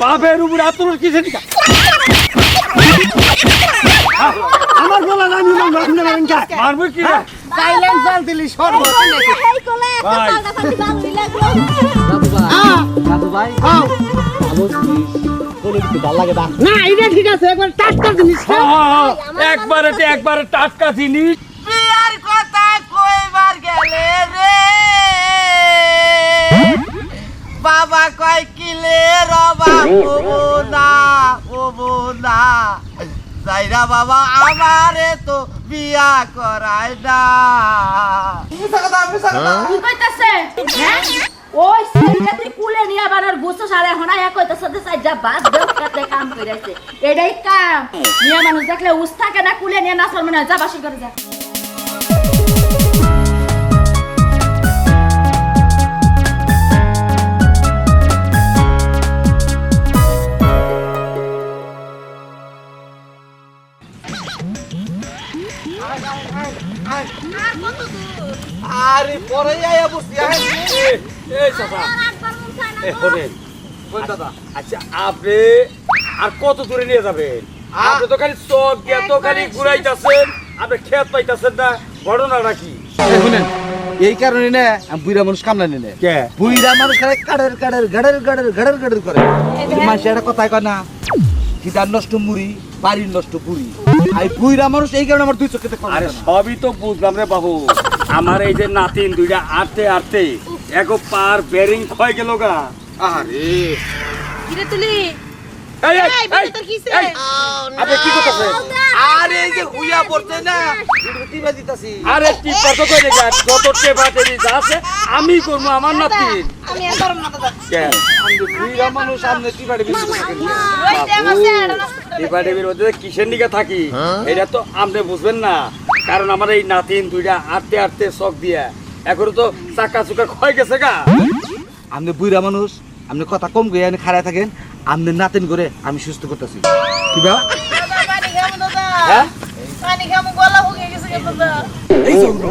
বাপের উপরে আতর কিসে নিকা আমার গলা আমি মারলে মারেন কা? মারবো কি রে? সাইলেন্স জাল দিলি সর্ব ভাই। দাদু ভাই বলে না না এটা ঠিক আছে একবার টাটকা জিনিস হ্যাঁ, হ্যাঁ, হ্যাঁ, একবারে একবারে টাটকা জিনিস। আর কথা কইবার গেলে রে? বাবা কয় কিলে রবা ববো না ববো না। যাইরা বাবা আমারে তো বিয়া করায় না। কি কইতাছে? হ্যাঁ? ওই কুলে নিয়ে আবার আর গুছো সারে হনা এক কইতাছে যে সাইজা বাদ দেও কাম কইরাছে। এটাই কাম। নিয়ে মানুষ দেখলে উস থাকে না কুলে নিয়ে নাচর মনে হয় যা বাসি করে যা। আরে পরে আয়া বসি এই চাচা। এ শোনেন। দাদা। আচ্ছা আপনি আর কত দূরে নিয়ে যাবেন? আপনি তো খালি চোখ দিয়ে তো খালি ঘুরাইতেছেন আপনি খেত পাইতেছেন না। ঘটনাটা কি? শুনেন এই কারণে না বুড়া মানুষ কামলা নিনে কে? বুড়া মানুষ খালি কাড়ের কাড়ের গাড়ের গাড়ের গাড়ের গাড়ের করে। মানুষ একটা কথাই কয় না খিদার নষ্ট মুড়ি বাড়ির নষ্ট পুরি আর বুড়া মানুষ এই কারণে আমার দুই চোখে আরে সবই তো বুঝলাম রে বাবু। আমার এই যে নাতিন দুইটা আটতে আটতে এক পার বেরিং ক্ষয় গেল গা। আরে কিরে তুলি? কি আরে যে হুইয়া পড়ছে না। এটা টিপা দিতাছি? আরে কি কত কই দেখা যত টেবা আছে আমি করব আমার নাতিন আমি একবার না দাদা। কেন আমি বুড়া মানুষ সামনে টিপা টিপি ওই টাইম আছে এটা নষ্ট করে টেবা টেবির মধ্যে যে কিসের নিকে থাকি এটা তো আপনি বুঝবেন না। কারণ আমার এই নাতিন দুইটা আটতে আটতে শখ দিয়া। এখন তো চাকা চুকা ক্ষয় গেছে গা। আপনি বুড়া মানুষ আপনি কথা কম গিয়ে আপনি খাড়ায় থাকেন আপনি নাতিন করে আমি সুস্থ করতেছি। কি বা হ্যাঁ? এই জন্য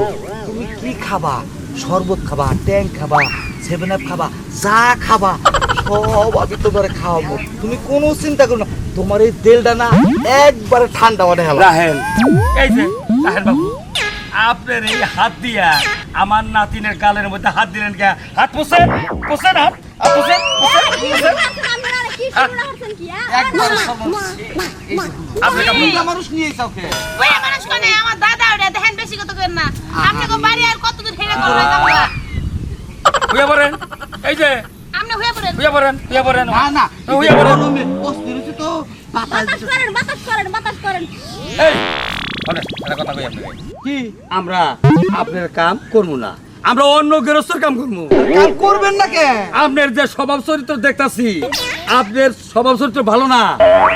তুমি কি খাবা? শরবত খাবা ট্যাং খাবা সেভেন আপ খাবা যা খাবা সব আমি তোমারে খাওয়াবো। তুমি কোনো চিন্তা করো না তোমার এই তেলটা না একবারে ঠান্ডা মানে হেলা। রাহেল এই যে বাবু আপনার এই হাত দিয়া আমার নাতিনের গালের মধ্যে হাত দিলেন কে? হাত পোষেন পোষেন হাত পোষেন হইয়া পড়েন এই যে। আপনি হয়ে পড়েন? হইয়া পড়েন না না হইয়া পড়েন। তো বাতাস করেন বাতাস করেন বাতাস করেন। এই কথা কই আপনাকে? কি? আমরা আপনার কাম করব না। আমরা অন্য গৃহস্থর কাম করব। কাল করবেন না কে? আপনার যে স্বভাব চরিত্র দেখতাছি আপনার স্বভাব চরিত্র ভালো না।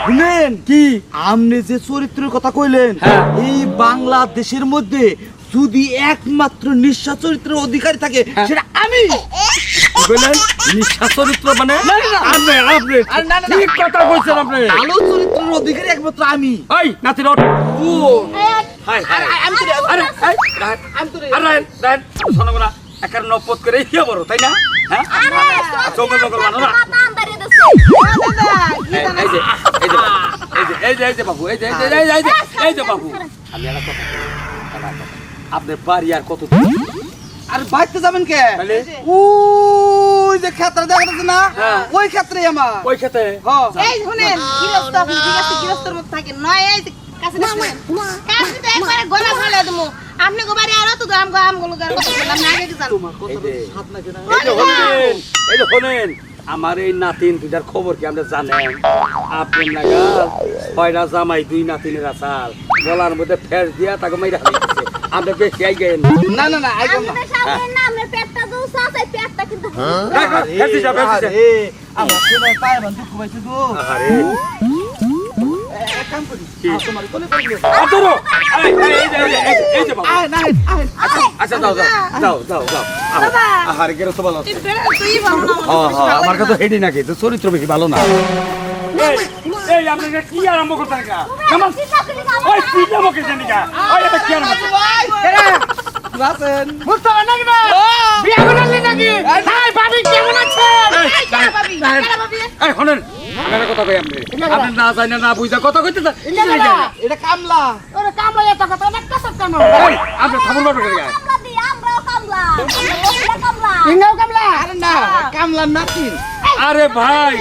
শুনেন কি? আপনি যে চরিত্রের কথা কইলেন হ্যাঁ। এই বাংলাদেশের মধ্যে যদি একমাত্র নিঃস্বা চরিত্রের অধিকারী থাকে হ্যাঁ। সেটা আমি। কইলেন নিঃশ্বাস চরিত্র মানে। আপনি আপনি আরে না, না, না। ঠিক কথা কইছেন আপনি ভালো চরিত্রের অধিকারী একমাত্র আমি এই নাতি রট হাই হাই আমি তো আরে আমি তো আরে রাহেন, রাহেন, শোনো না একার নপত করে ইয়ে বড় তাই না হ্যাঁ জঙ্গল জঙ্গল মানো না মাথা আন্দারে দেছে এই এই যে এই যে এই যে এই যে বাবু এই যে এই যে এই যে এই যে বাবু আমি একটা একটা কথা। আপনার বাড়ি আর কত দূর? আর বাইতে যাবেন কে? ওই যে ক্ষেত্রে দেখা যাচ্ছে না? হ্যাঁ। ওই ক্ষেত্রেই আমার। ওই খেতে হ্যাঁ এই শুনেন গৃহস্থ আপনি ঠিক আছে গৃহস্থর মতো থাকেন। নয় এই কাছে না কাছে তো একবারে গলা ফেলে দেবো। আপনি গো বাড়ি আর অত দূর আমগো আমগুলো গার কথা বললাম না আগে জানো এই যে সাত এই যে শোনেন। এই যে শোনেন আমার এই নাতিন দুইটার খবর কি আপনি জানেন? আপনার নাগাল ছয়টা জামাই দুই নাতিনের আসাল। গলার মধ্যে ফের দিয়া তাকে মাইরা দিচ্ছে আপনি বেশি আই গেন না না না আইগো না। আমাদের সামনে না আপনার পেটটা দৌসা আছে পেটটা কিন্তু ফেরছি যা ফেরছি যা। আরে আমার শোনার পায়ে বান দুঃখ পাইছে গো আরে কাম করি তোমার কোলে কোলে আদরো এই এই এই এই যে, এই যে, এই যে বাবু। আয় না আয় আচ্ছা আচ্ছা যাও যাও যাও যাও যাও আহারে গেরো তো ভালো তুই তুই ভালো না হ্যাঁ হ্যাঁ আমার কাছে হেডি নাকি? তো চরিত্র বেশি ভালো না। এই আপনি এটা কি আরম্ভ করতেন কা কেমন ওই কি নামকে জানি কা ওই এটা কি আরম্ভ? আছেন মুস্তাফা নাকি না বিয়া করলি নাকি? হাই ভাবি কেমন আছেন এই, শোনেন, আমি কথা কই আপনি। আপনি না জানেন, না বুঝা কথা কইতেছেন। এটা কামলা ওরে কামলা এত কথা অনেক কাসার কাম এই, আপনি থামুন বাবু? কামলা কামলা আরে না কামলা নাতিন আরে ভাই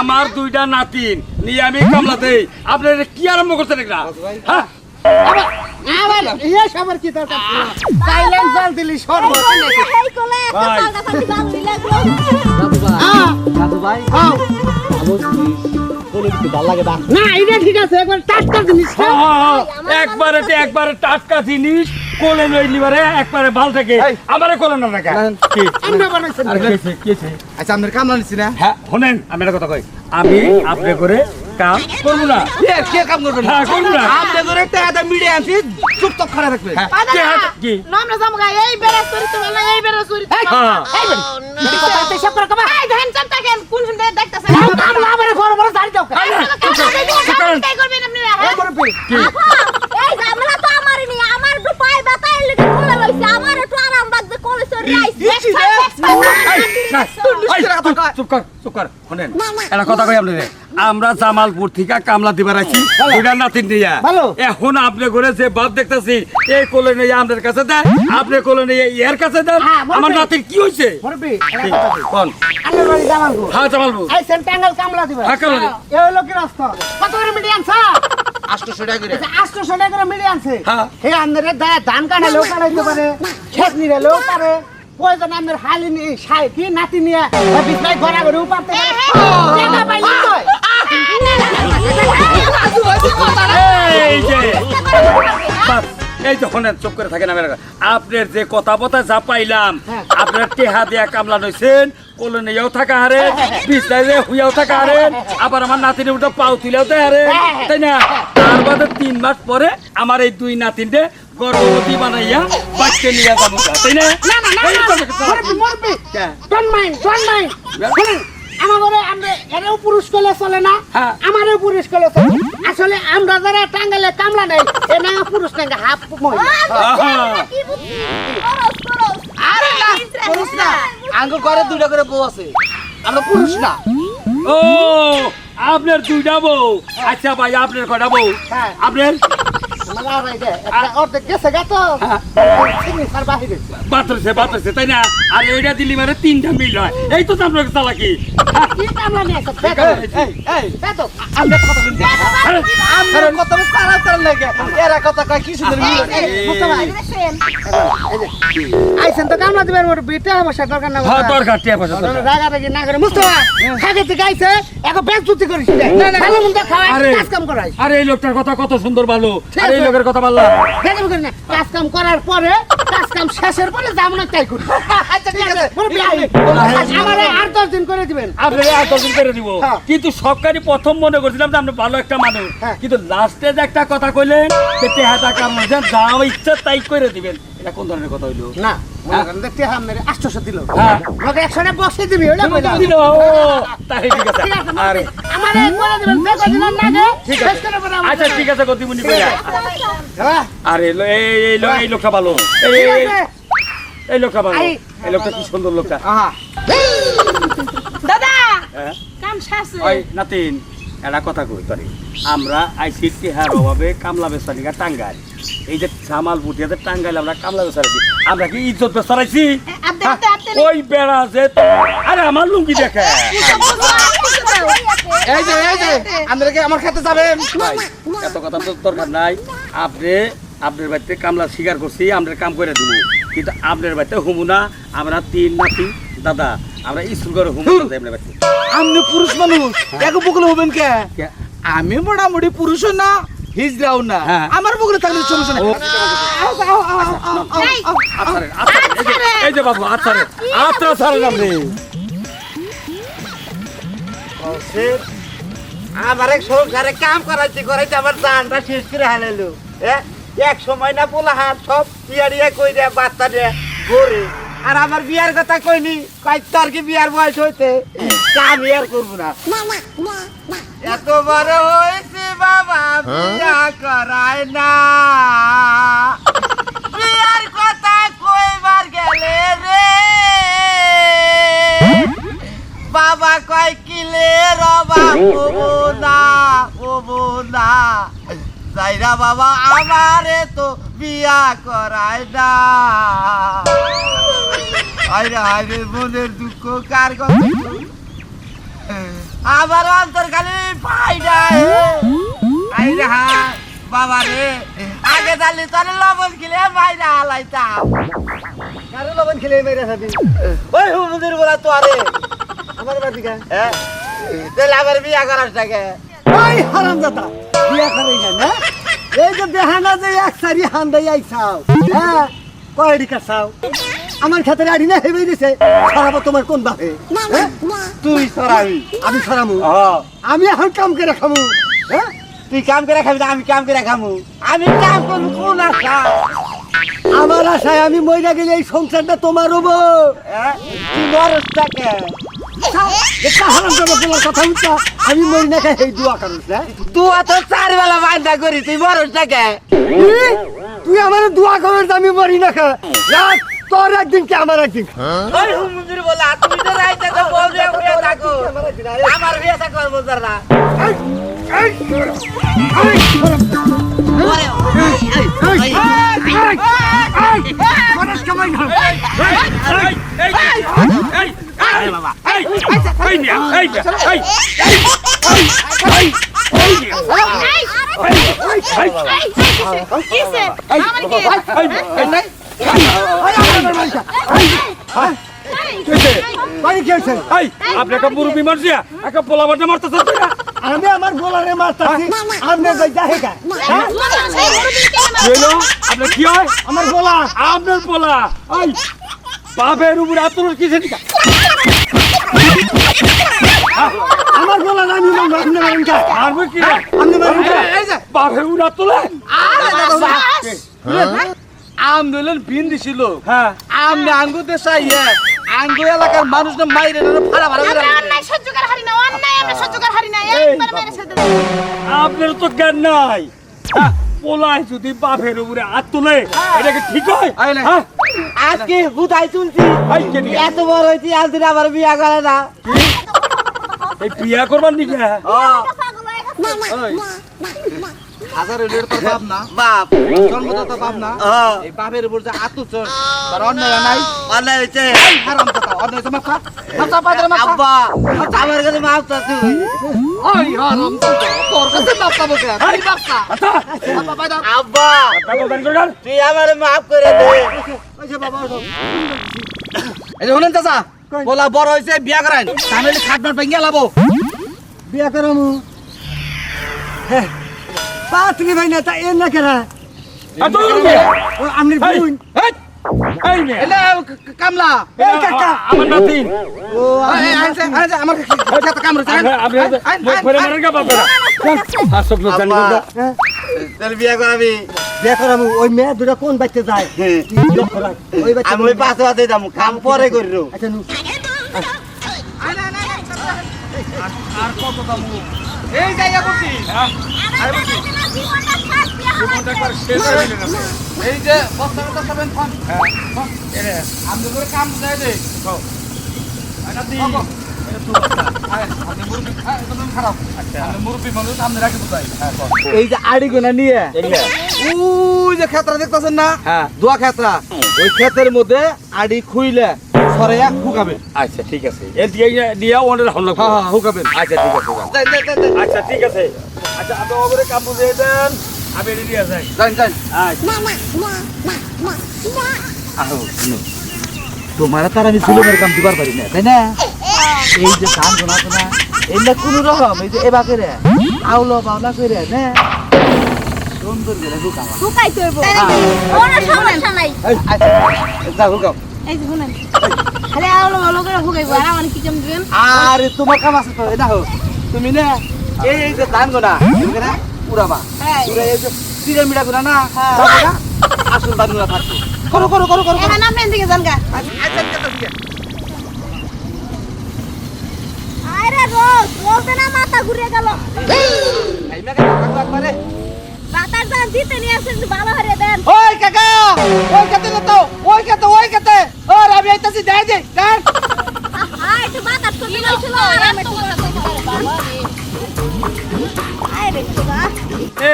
আমার দুইটা নাতিন। নিয়ে আমি কামলা দেই। আপনি কি আরম্ভ করছেন এটা হ্যাঁ? আবার ইয়ে সবার কি দরকার সাইলেন্স জল দিলি সর্ব এই কোলে একটা পাল্টা পাল্টি বান্ধি লাগল দাদু ভাই হ্যাঁ না এটা ঠিক আছে একবার টাটকা জিনিস হ্যাঁ, হ্যাঁ, হ্যাঁ। একবারে একবারে টাটকা জিনিস। কোলে লই নিবারে একবারে ভালো থেকে। আমারে কোলে না রাখা। কি? আমরা বানাইছেন আর কি কি আচ্ছা আপনার কামলা নিছি না? হ্যাঁ শোনেন আমি একটা কথা কই। আমি আপনি করে কাম করব না। কে কে কাম করবেন হ্যাঁ করব না। আপনি করে টাকা মিডিয়া আনছি চুপচাপ খাড়া রাখবেন হ্যাঁ, বাবা, কে হাত- কি? নম্র জামগা, এই বেড়া চরিত্র ভালো, এই চরিত্র। ভালো। হ্যাঁ এই বেরি কথা তো সব করে কমা চুপ, চুপ কর চুপ কর। শোনেন একটা কথা কই আপনাদের আমরা জামালপুর থেকে কামলা দিবার আছি নাতিন দিয়া। এখন আপনি করে যে বাপ দেখতেছি এই কোলে নিয়ে আমাদের কাছে দেন আপনি কোলে নিয়ে এর কাছে দেন। হ্যাঁ, আমার নাতির কি হয়েছে কোন? হ্যাঁ জামালপুর। কামলা দিবা। হ্যাঁ, কামলা এ হলো কি রাস্তা? কত করে মিডিয়ান স্যার? আটশো টাকা করে। আটশো টাকা করে মিডিয়ান আছে হ্যাঁ। হে আমাদের ধান কাটালেও কাটাইতে পারে খেত নিলেও পারে প্রয়োজন আমাদের হালি নিয়ে সাই কি নাতি নিয়ে বিছনায় ঘুরে উপারতে পারে টাকা পাইলি তো এই যে এই যখন চুপ করে থাকেন আমি আপনার যে কথা বথা যা পাইলাম হ্যাঁ। আপনার টেহা দিয়া কামলা নইছেন থাকা হারে বিছনায় যে হুইয়াও থাকা হারেন আবার আমার নাতিনের উঠে পাও তুলেও দেয় হারে তাই না? তার বাদে তিন মাস পরে আমার এই দুই নাতিনটে গর্ভবতী বানাইয়া বাচ্চা নিয়ে যাব তাই না? আমার এরাও পুরুষ চলে না হ্যাঁ। আমারও পুরুষ করলে চলে। আসলে আমরা যারা টাঙ্গালে কামলা নেই এ না পুরুষ হাফ মহিলা। আরে না পুরুষ না। আঙ্গুর করে দুইটা করে বউ আছে আমরা পুরুষ না। ও আপনার দুইটা বউ। আচ্ছা ভাই আপনার কটা বউ? হ্যাঁ। আপনার? হ্যাঁ। বাতরছে বাতরছে তাই না আর এইটা দিলি মানে তিনটা মিল হয় এই তো আপনার চালাকি হ্যাঁ আরে। এই লোকটার কথা কত সুন্দর ভালো আর এই কথা বললা। দেখে করি না কাজ কাম করার পরে কাজ কাম শেষের পরে জামনা চাই তাই করি। আচ্ছা ঠিক আছে। আমার আর দশ দিন করে দিবেন। আপনি আর দিন করে দিব। হ্যাঁ। কিন্তু সরকারি প্রথম মনে করছিলাম যে আপনি ভালো একটা মানুষ। হ্যাঁ। কিন্তু লাস্টে যে একটা কথা কইলেন যে টেহাটা কাম যা ইচ্ছা তাই করে দিবেন। এটা কোন ধরনের কথা হইল? না মনে করেন দেখতে দিল। হ্যাঁ। লোকে একশো টাকা বসে দিবি ওইটা কইলাম। দিল, তাই ঠিক আছে। আরে। আমার এই করে দিবেন যে কদিন লাগে ঠিক আছে। করে পরে আমার- আচ্ছা ঠিক আছে গতিমুনি কইরা। হ্যাঁ, আরে লো- এই এই লো- এই লোকটা ভালো। এই এই- লোকটা ভালো। এই লোকটা কি সুন্দর লোকটা। দাদা হ্যাঁ। কাম শেষ নাতিন। একটা কথা কই তোরে? আমরা আইসি টিহার অভাবে কামলা বেসারিকা টাঙ্গাই। এই যে জামাল বুটিয়াতে টাঙ্গাইলে আমরা কামলা বেসারাইছি আমরা কি ইজ্জত বেসারাইছি আপনি ওই বেড়া যে আরে আমার লুঙ্গি দেখে। এই যে এই যে আপনারা কি আমার খেতে যাবেন? এত কথা তো দরকার নাই। আপনি আপনার বাড়িতে কামলা স্বীকার করছি আমরা কাম করে দিব। কিন্তু আপনার বাড়িতে হুমু না। আমরা তিন নাতি দাদা। আমরা স্কুল করে হুমু আপনি পুরুষ মানুষ এক বকুল হবেন কে? আমি মোটামুটি পুরুষ না হিজড়াও না হ্যাঁ। আমার বকুলে থাকলে সমস্যা নেই। আচ্ছা আচ্ছা এই যে- বাবু আচ্ছা রে, আচ্ছা ছাড়েন আপনি আমার এক সংসারে কাম করাইতে করাইতে আমার জানটা শেষ করে হারাইলো হ্যাঁ এক সময় না পোলা হাত সব বিয়া টিয়া কই দেয় বাচ্চা দেয় গড়ে আর আমার বিয়ার কথা কইনি। কয়, তোর কি বিয়ার বয়স হইতে? আমি আর করব না। এত বড় হয়েছে বাবা, বিয়া করায় না। বিয়ার কথা কইবার গেলে রে। বাবা কয়, কিলে রবা ওবো না ওবো না। যাইরা বাবা, আমারে তো বিয়া করায় না। আরে আরে মনের দুঃখ কার কথা আমার অন্তর খালি ফাইডা আইরে হায় বাবা রে। আগে জানলি তোর লবণ খেলে বাইরে হালাইতাম। কারও লবণ খেলে মেরে খাবি ওই হুমুদের বলা তো আরে। আমার গা হ্যাঁ। তাহলে আবার বিয়া করার থাকে। ওই হারামজাদা বিয়া করে না? এই যে দেহানা যে এক সারি হান্দাই আইছাও হ্যাঁ? কয়ডি কাছাও আমার খাতে আড়ি না হেবে দিছে। সারাবো তোমার কোন বাপে? হ্যাঁ? তুই সরাবি আমি সরামু আমি এখন কাম করে খামু। হ্যাঁ? তুই কাম করে খাবি আমি কাম করে খামু। আমি কাম করব কোন আশা? আমার আশায় আমি মইরা গেলে এই সংসারটা তোমার হব। হ্যাঁ? তুই মরস থাকে একটা হারামজাদা বলার কথা উঠা আমি মরি না খাই এই দুয়া কারণ হ্যাঁ? তুই অত চার বেলা বান্ধা করি তুই মরস থাকে কি? তুই আমার দোয়া করার যে আমি মরি না খা রাত তোর একদিন কি আমার একদিন ওই হুমুদের বলা তুমি তো রাইতে তো বলবে উড়ে থাকো আমার বিয়ে থাকো না কি আপনি একটা মুরব্বী মারছি একটা পোলা বাটা না? আমি আমার গোলারে মারতাছি আপনি যাই হ্যাঁ? কি হইল? আপনার কি হয় আমার গোলা আপনার পোলা এই বাপের উপরে আত্মর কিসে দিকা আমার গোলা আমি মারবো আপনি মারেন কা মারবে কি আপনি মারেন কা বাপের উপরে আম দিলেন বিন দিছিল হ্যাঁ। আমনে আঙ্গু দেশাইয়ে আঙ্গু এলাকার মানুষ না মাইরে না ফাড়া ফাড়া করে অন্যায় সহ্য কর হারি না অন্যায় আমরা সহ্য কর হারি না একবার মেরে সাথে আপনার তো জ্ঞান নাই। হ্যাঁ, পোলায় যদি বাপের উপরে হাত তোলে এটা কি ঠিক হয়? হ্যাঁ? আজকে হুদাই শুনছি? এত বড় হয়েছি আজ দিন আবার বিয়া করে না। এই বিয়া করবার নিকে? হাজার হইলে তো বাপ না। বাপ। জন্মদাতা বাপ না। এই বাপের উপর যে আতুচ তার অন্যায় নাই। অন্যায় হয়েছে। হারাম কথা অন্যায় তো মাথা মাথা পাদরে মাথা আব্বা। আমার কাছে মাফ চাচ্ছি ওই হারাম কথা তোর কাছে মাপ পাবো কে? তুই বাপটা আব্বা। টাকা দান করগান তুই আমার মাফ করে দে। ওই যে বাবা এই যে শুনেন চাচা বলা বড় হইছে বিয়া করাইন। তাহলে খাটবার পেঙ্গে লাবো। বিয়া করামু। হ্যাঁ পাত্রী ভাই না তা এর না ও আপনি বোন কামলা এই কাকা আমার নাতিন ও আমার খেতে কাম রয়েছে আপনি আপনি মই ফেরে মারেন গা বাপেরা হাসক লোক জানি আব্বা হ্যাঁ তাহলে বিয়া করাবি বিয়া করামু ওই মেয়ে দুটা কোন বাচ্চা যায় আমি ওই পাশে পাশে যাব কাম পরে করিল আচ্ছা নু এই জায়গা করছি এই যে বস্তা কথা সবেন ফোন। আমি করে কাম বুঝাই দে। এই যে আড়ি গোনা নিয়ে। ওই যে। ক্ষেত্রা দেখতেছেন না? হ্যাঁ। দোয়া ক্ষেত্রা। ওই ক্ষেতের মধ্যে আড়ি খুইলে। হুকাবেন আচ্ছা ঠিক আছে। এ দিয়ে দিয়া ওনের হামলা হ্যাঁ হ্যাঁ হুকাবেন আচ্ছা ঠিক আছে। আচ্ছা ঠিক আছে। আচ্ছা আপনি ওপরে কাম দেন। আমি এটি দিয়ে যাই। যাই, যাই। আচ্ছা। তোমার তার আমি জুলুমের কাম দিবার পারি না তাই না? এই যে কাম শোনা শোনা এগুলা কোন রকম এই যে এবা করে আউলো বাউলা করে না? সুন্দর করে হুকাবা ঢুকাইতে হইব ওরা সমস্যা নাই। আচ্ছা যা হুকাও এই যে শুনেন খালি আলো ভালো করে হুকাইবো আর আমার কি কেমন দিবেন আরে তোমার কাম আছে তো হোক তুমি না এই যে ধান গোনা উড়াবা হ্যাঁ। উড়ে এই যে গোনা না? আসল ধান গোনা থাকতো করো করো করো করো। এখানে আপনি এদিকে যান গা আচ্ছা আচ্ছা আচ্ছা, আচ্ছা আরে রোজ রোজ না মাথা ঘুরে গেল এই একবারে। বাতাস দান দিতে নিয়ে আসেন ভালো হরে দেন। ওই কাকা ওই কাতে তো ওই কাতে ওই কাতে। ও আমি আইতাছি দে করে এত বাবা।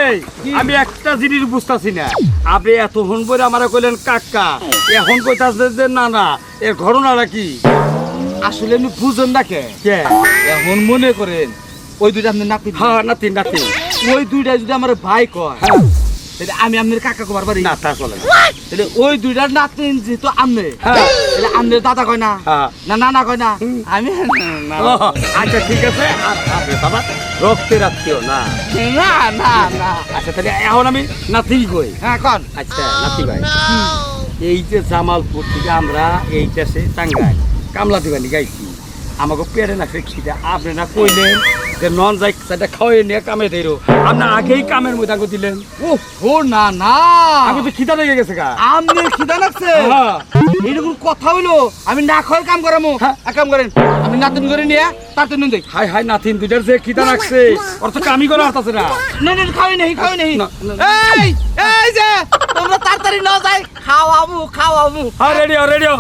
এই আমি একটা জিনিস বুঝতাছি না। আপনি এতক্ষণ পরে আমারে কইলেন কাকা এখন কইতাছে যে না না এর ঘটনাটা কি? আসলে আপনি বুঝেন না কে? কে? এখন মনে করেন ওই দুইটা আপনি নাতি হ্যাঁ নাতি নাতি। ওই দুইটা যদি আমার ভাই কয় হ্যাঁ। তাহলে আমি আপনার কাকা কবার পারি না তা চলে তাহলে ওই দুইটার নাতিন যেহেতু আমনে হ্যাঁ। তাহলে আমনের দাদা কয় না? হ্যাঁ। না নানা কয় না? আমি না আচ্ছা ঠিক আছে। আর আপনি বাবা রক্তের আত্মীয় না। না না না। আচ্ছা তাহলে এখন আমি নাতি কই? হ্যাঁ কন। আচ্ছা নাতি ভাই। এই যে জামালপুর থেকে আমরা এই দেশে টাঙ্গাই কামলা দিবানি গাইছি। আমাকে পেরে না ফেকছিটা আপনি না কইলেন। যে নন যাই সেটা খাওয়াই নিয়ে কামে দেরো আপনি আগেই কামের মধ্যে আগে দিলেন। ও ও না না। আমি তো খিদা লেগে গেছে গা। আমনে খিদা লাগছে? হ্যাঁ। এইরকম কথা হইল আমি না খাওয়ার কাম করামো। হ্যাঁ। এক কাম করেন আমি নাতিন করে নিয়ে তার তো দেখ হাই হাই নাতিন দুইটার যে খিদা লাগছে ওর তো কামি করা আসতেছে না। না না খাওয়াই নেই খাওয়াই নেই। এই এই যে তোমরা তাড়াতাড়ি না যাই খাওয়াবো খাওয়াবো হ্যাঁ রেডিও রেডিও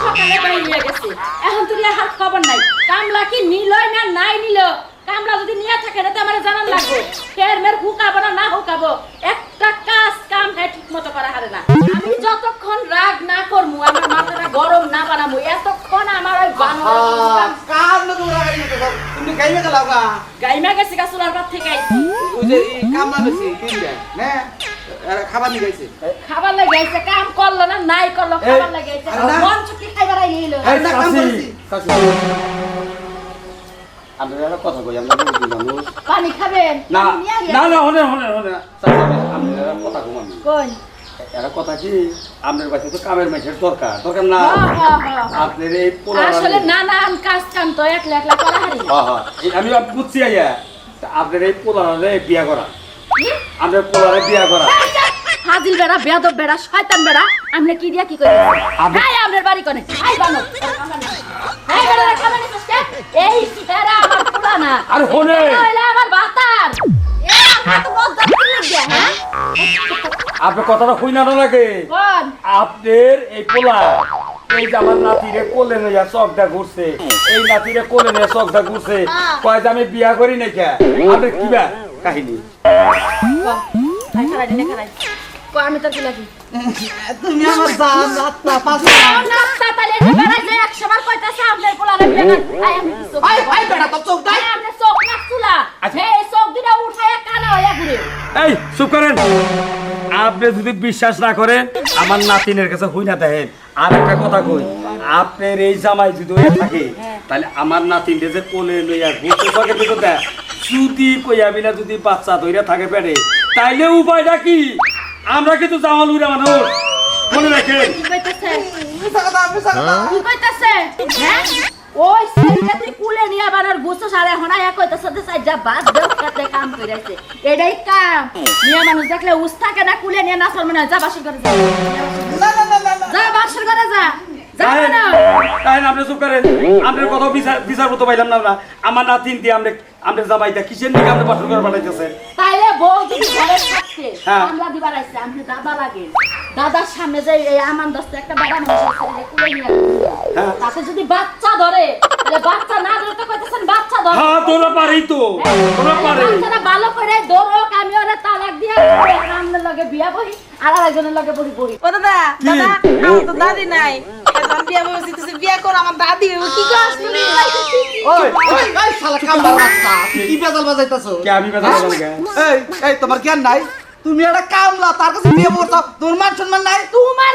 সকালে বাড়ি নিয়ে গেছে। এখন তুই আর খবর নাই। কামলা কি নিল না নাই নিল? কামলা যদি নিয়ে থাকে না তো আমার জানান লাগবে। ফের মের হুকাবো না না হুকাবো একটা কাজ কাম হ্যাঁ ঠিক মতো করা হারে না। আমি যতক্ষণ রাগ না করমু আমার মাথাটা গরম না বানামু এতক্ষণ আমার ওই বানর কার না তোমরা তুমি গাইবে গেলাও গা। গাইমা গেছে গা চুলার পাত থেকে। আইছি ওই যে এই কাম না বেশি তিনটা না। খাবার নিয়ে গেছে। খাবার লাগে আইছে কাম করল না নাই করল খাবার লাগে আইছে আরে না। মন চুক্তি খাইবার আই নিল এই না কাম করছি। আমরা কথা কই আমরা মুরগি মানুষ। পানি খাবেন? না পানি নিয়ে আগে না না হনে হনে হনে। আমরা কথা কমানি কই? এরা কথা কি আপনার বাড়িতে তো কামের মাঝের দরকার দরকার না। আপনার এই পোলা আসলে নানান কাজ কাম তো একলা একলা করা হারি না। হ্যাঁ হ্যাঁ। এই আমি বুঝছি আইয়া আপনার এই পোলারে বিয়া করা। আপনার পোলারে বিয়া করা। হাজিল বেড়া বেদব বেড়া শয়তান বেড়া আপনি কি দিয়া কি করে? আপনি- হাই বাড়ি কোনে? হাই বানো হাই বেড়া খাবেন এই বেড়া আমার পুরানা আর হনে। হইলে আমার বাতার। আমার হ্যাঁ? আপনার কথাটা হই না লাগে। কোন? আপনার এই পোলা এই যে আমার নাতিরে কোলে নিয়ে চকটা ঘুরছে। এই নাতিরে কোলে নিয়ে চকটা ঘুরছে। কয় যে আমি বিয়া করি নাই কে? আপনার কি বা কাহিনী। হাই খারাই দিনে খারাই কো আমি তোর লাগি তুমি আমার জান রাত্তা পাঁচ নাস্তা তালে যে বেড়া যে একশোবার কইতাছে আপনার পোলারে বিয়ে করেন আমি চোখ আই আই বেটা তো চোখ দাই আপনি চোখ না চুলা। আচ্ছা। এই চোখ দুটা উঠাইয়া কানা হইয়া ঘুরে। এই চুপ করেন। আপনি যদি বিশ্বাস না করেন আমার নাতিনের কাছে হই না দেখেন আর একটা কথা কই আপনার এই জামাই যদি থাকে তাহলে আমার নাতিনকে যে কোলে লইয়া ঘুরতে থাকে দেখো দেখ যদি কইয়াবি না যদি বাচ্চা ধইরা থাকে পেটে তাইলে উপায়টা কি? আমরা কিন্তু জামাল উড়া মানুষ। মনে রাখেন? কইতাছে? হ্যাঁ? ওই কুলে নিয়ে বানার গুছো সারে হনা এক কইতাছে যে সাইজা বাদ দেও কাতে কাম কইরাছে। এটাই কাম। নিয়ে মানুষ দেখলে উস থাকে না কুলে নিয়ে না যা বাসর করে যা। বাসর করে তাই না আপনি চুপ করেন। আপনার কথা বিচার বিচার মতো পাইলাম না আমরা। আমার নাতিন দিয়ে আমরা আমরা জামাইটা কিসের দিকে আপনি বাসন করে পাঠাইতেছেন তাইলে বউ যদি ঘরে থাকতে হ্যাঁ। আমরা দিবার আইছে আমি দাদা লাগে। দাদার সামনে যে এই আমান দস্তে একটা কুলে নিয়ে হ্যাঁ। তাতে যদি বাচ্চা ধরে তাহলে বাচ্চা না ধরে তো কইতেছেন বাচ্চা ধরে। হ্যাঁ তোরা পারি তো তোরা পারে। বাচ্চারা ভালো করে দৌড়ক আমি ওরা তালাক দিয়া আমাদের লগে বিয়া বহি আর আরেকজনের লগে বহি বহি ও দাদা দাদা আমার তো দাদি নাই। এখন বিয়া বসে তুই বিয়া কর আমার দাদি। ও কি কাজ তুমি ওই ওই শালা কামড়া রাস্তা কি? বেজাল বাজাইতাছো? কে আমি এই এই, তোমার জ্ঞান নাই? তুমি একটা কামলা, তার কাছে বিয়ে করছ তোমার মান সম্মান নাই? তোমার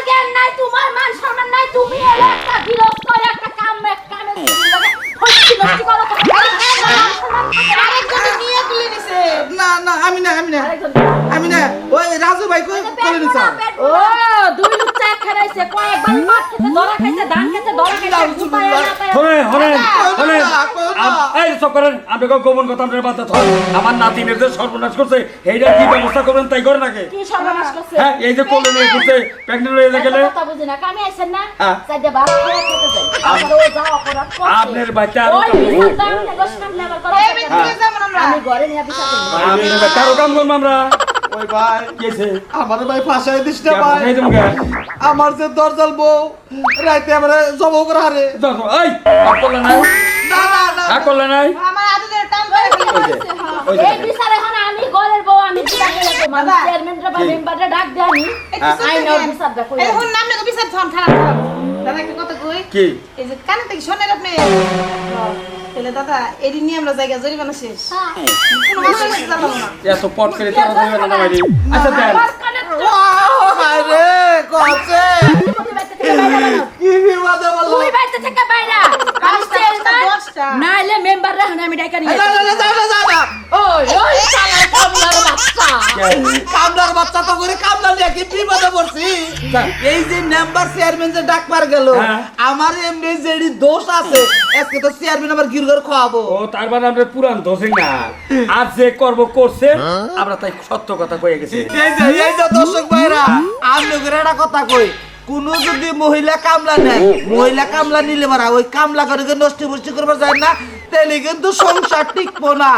সব করেন আপনি গোপন কথা আপনার বাদ। আমার নাতিনের যে সর্বনাশ করছে এইটা কি ব্যবস্থা করবেন তাই করে নাকি? কি সর্বনাশ করছে? হ্যাঁ এই যে কোলে নিয়ে ঘুরছে প্রেগনেন্ট হয়ে গেলে কথা বুঝি না কামে আইছেন না? হ্যাঁ। সাইডে ভাত খেয়ে খেতে যাই আবার ও যা অপরাধ করছে। আপনার বাচ্চা আরও আমরা। আমি ঘরে নিয়ে বিচার করব। আমি কারও কাম করব আমরা। ওই ভাই কেছে আমার ভাই ফাঁসাই দিস না ভাই। ভাই আমার যে দরজাল বউ রাইতে আমার জব করে হারে। দেখো এই আর না। না আর করলে নাই? আমার ধরে টান করে ফেলে ওই যে, এই বিচার এখন আমি ঘরের বউ আমি বিচার করে তোমার দাদা। চেয়ারম্যানরা বা মেম্বাররা ডাক দেয় আমি আইন ওর বিচারটা করে এখন নামলে তো বিচার খান খারাপ দাদা একটা কথা কই? কি? এই যে কানে থেকে শোনেন আপনি? তাহলে দাদা এডি নিয়ে আমরা জায়গা জরিমানা শেষ। না। এত পট করে কেন ধরবে না ভাই আচ্ছা দেন। আমার কানে তো- রে কছে তুমি বাইতে থেকে বাইরে বেরো। কি বিবাদে বলল তুই বাইতে থেকে বাইরে। আমি দশটা, চেয়ারম্যান, দশটা। নাইলে মেম্বাররা এখন আমি ডাইকা নিয়ে না না না না না না ওই ওই শালা কমলার বাচ্চা কামলার বাচ্চা তো করে কামলা নিয়ে কি বিপদে পড়ছি? এই যে মেম্বার চেয়ারম্যান যে ডাক গেল হ্যাঁ। আমার এমনি যেডি দোষ আছে আজকে তো চেয়ারম্যান আমার গিরগর খাওয়াবো ও তার মানে আমরা পুরান দোষী না। আজ যে কর্ম করছে আমরা তাই সত্য কথা কয়ে গেছি। এই যে এই যে দর্শক ভাইরা আমি একটা কথা কই কোন যদি মহিলা কামলা নেয় মহিলা কামলা নিলে মারা ওই কামলা করে নষ্ট বৃষ্টি করবার যায় না তাহলে কিন্তু সংসার টিকবো না।